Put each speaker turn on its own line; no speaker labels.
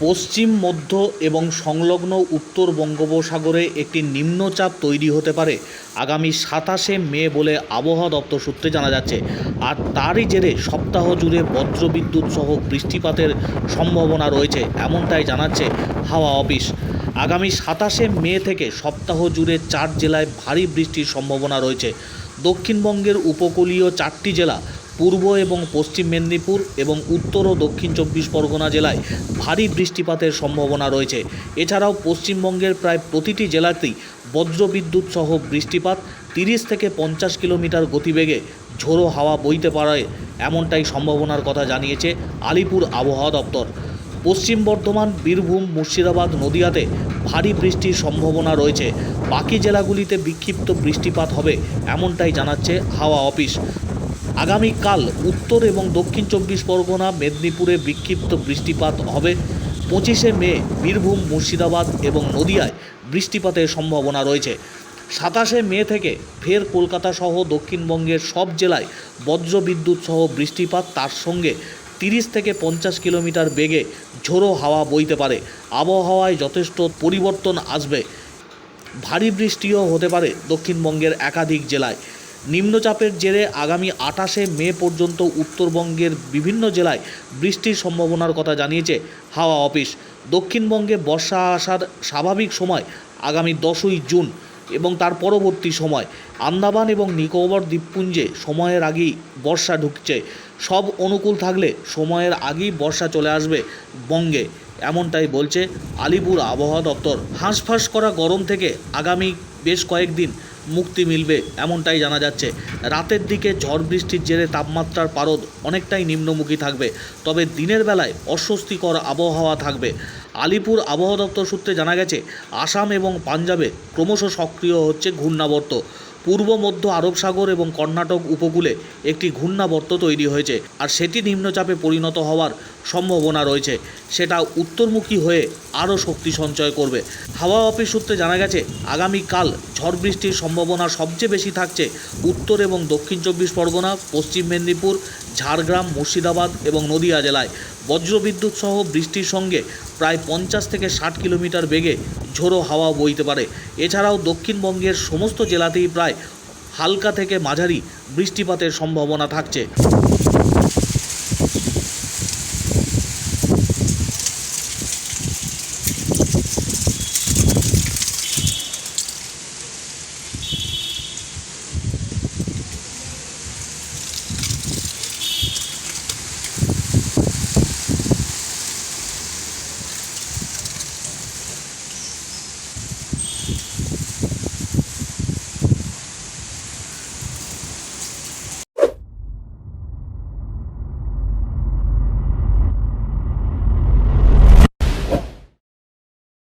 পশ্চিম, মধ্য এবং সংলগ্ন উত্তর বঙ্গোপসাগরে একটি নিম্নচাপ তৈরি হতে পারে। আগামী সাতাশে মে বলে আবহাওয়া দপ্তর সূত্রে জানা যাচ্ছে। আর তারই জেরে সপ্তাহ জুড়ে বজ্রবিদ্যুৎ সহ বৃষ্টিপাতের সম্ভাবনা রয়েছে, এমনটাই জানাচ্ছে হাওয়া অফিস। আগামী সাতাশে মে থেকে সপ্তাহ জুড়ে চার জেলায় ভারী বৃষ্টির সম্ভাবনা রয়েছে। দক্ষিণবঙ্গের উপকূলীয় চারটি জেলা পূর্ব এবং পশ্চিম মেদিনীপুর এবং উত্তর ও দক্ষিণ চব্বিশ পরগনা জেলায় ভারী বৃষ্টিপাতের সম্ভাবনা রয়েছে। এছাড়াও পশ্চিমবঙ্গের প্রায় প্রতিটি জেলাতেই বজ্রবিদ্যুৎ সহ বৃষ্টিপাত তিরিশ থেকে পঞ্চাশ কিলোমিটার গতিবেগে ঝোড়ো হাওয়া বইতে পারে এমনটাই সম্ভাবনার কথা জানিয়েছে আলিপুর আবহাওয়া দপ্তর। পশ্চিম বর্ধমান, বীরভূম, মুর্শিদাবাদ নদিয়াতে ভারী বৃষ্টির সম্ভাবনা রয়েছে। বাকি জেলাগুলিতে বিক্ষিপ্ত বৃষ্টিপাত হবে এমনটাই জানাচ্ছে হাওয়া অফিস। আগামীকাল উত্তর এবং দক্ষিণ চব্বিশ পরগনা, মেদিনীপুরে বিক্ষিপ্ত বৃষ্টিপাত হবে। পঁচিশে মে বীরভূম, মুর্শিদাবাদ এবং নদিয়ায় বৃষ্টিপাতের সম্ভাবনা রয়েছে। সাতাশে মে থেকে ফের কলকাতা সহ দক্ষিণবঙ্গের সব জেলায় বজ্রবিদ্যুৎ সহ বৃষ্টিপাত। তার সঙ্গে তিরিশ থেকে পঞ্চাশ কিলোমিটার বেগে ঝোড়ো হাওয়া বইতে পারে। আবহাওয়ায় যথেষ্ট পরিবর্তন আসবে। ভারী বৃষ্টিও হতে পারে দক্ষিণবঙ্গের একাধিক জেলায়। নিম্নচাপের জেরে আগামী আঠাশে মে পর্যন্ত উত্তরবঙ্গের বিভিন্ন জেলায় বৃষ্টির সম্ভাবনার কথা জানিয়েছে হাওয়া অফিস। দক্ষিণবঙ্গে বর্ষা আসার স্বাভাবিক সময় আগামী দশই জুন এবং তার পরবর্তী সময়। আন্দামান এবং নিকোবর দ্বীপপুঞ্জে সময়ের আগেই বর্ষা ঢুকছে। সব অনুকূল থাকলে সময়ের আগেই বর্ষা চলে আসবে বঙ্গে, এমনটাই বলছে আলিপুর আবহাওয়া দপ্তর। হাঁসফাঁস করা গরম থেকে আগামী বেশ কয়েকদিন মুক্তি মিলবে, এমনটাই জানা যাচ্ছে। রাতের দিকে ঝড় বৃষ্টির জেরে তাপমাত্রার পারদ অনেকটাই নিম্নমুখী থাকবে, তবে দিনের বেলায় অস্বস্তিকর আবহাওয়া থাকবে। আলিপুর আবহাওয়া দপ্তর সূত্রে জানা গেছে, আসাম এবং পাঞ্জাবে ক্রমশ সক্রিয় হচ্ছে ঘূর্ণাবর্ত। পূর্ব, মধ্য আরব সাগর এবং কর্ণাটক উপকূলে একটি ঘূর্ণাবর্ত তৈরি হয়েছে আর সেটি নিম্নচাপে পরিণত হওয়ার সম্ভাবনা রয়েছে। সেটা উত্তরমুখী হয়ে আরও শক্তি সঞ্চয় করবে। হাওয়া অফিস সূত্রে জানা গেছে, আগামীকাল ঝড় বৃষ্টির সম্ভাবনা সবচেয়ে বেশি থাকছে উত্তর এবং দক্ষিণ চব্বিশ পরগনা, পশ্চিম মেদিনীপুর ঝাড়গ্রাম, মুর্শিদাবাদ এবং নদিয়া জেলায় বজ্রবিদ্যুৎ সহ বৃষ্টির সঙ্গে প্রায় পঞ্চাশ থেকে ষাট কিলোমিটার বেগে ঝোড়ো হাওয়া বইতে পারে। এছাড়াও দক্ষিণবঙ্গের সমস্ত জেলাতেই প্রায় হালকা থেকে মাঝারি বৃষ্টিপাতের সম্ভাবনা থাকছে।